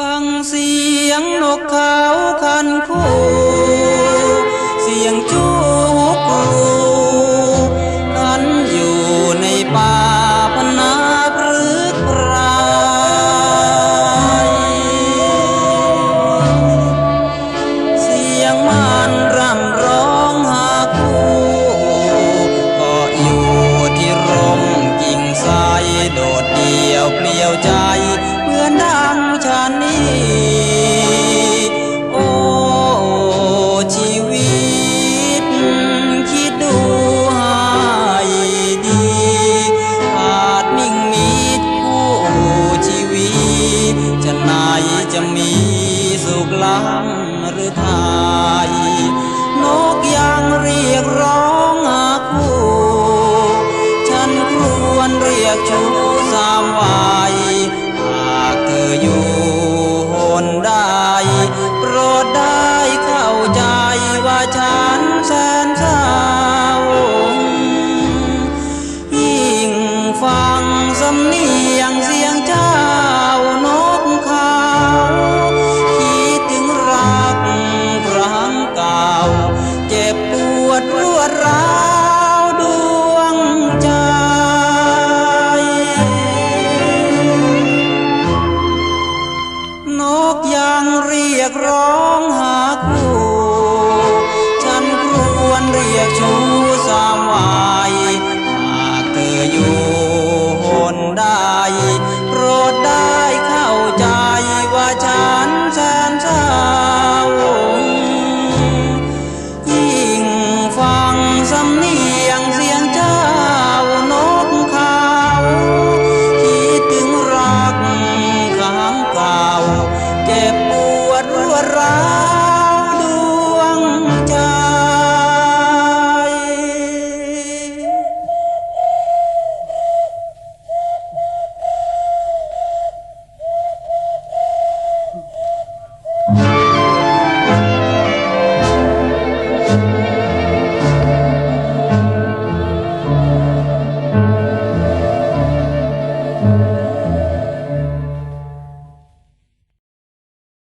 ฟังเสียงนกเขาคันคู่ ลังหรือไทยนกยางเรียกร้องอาคู่ฉันควรเรียกชูสามวัยหากเธออยู่หนได้โปรดได้เข้าใจว่าฉันแสนเศร้ายิ่งฟังสำเนียงเสียงเจ้า อยู่หนได้ โปรดได้เข้าใจว่าฉันแสนเศร้ายิ่งฟังสำเนียงเสียงเจ้านกเขาคิดถึงรักขังเก่า เจ็บปวดรวร้าว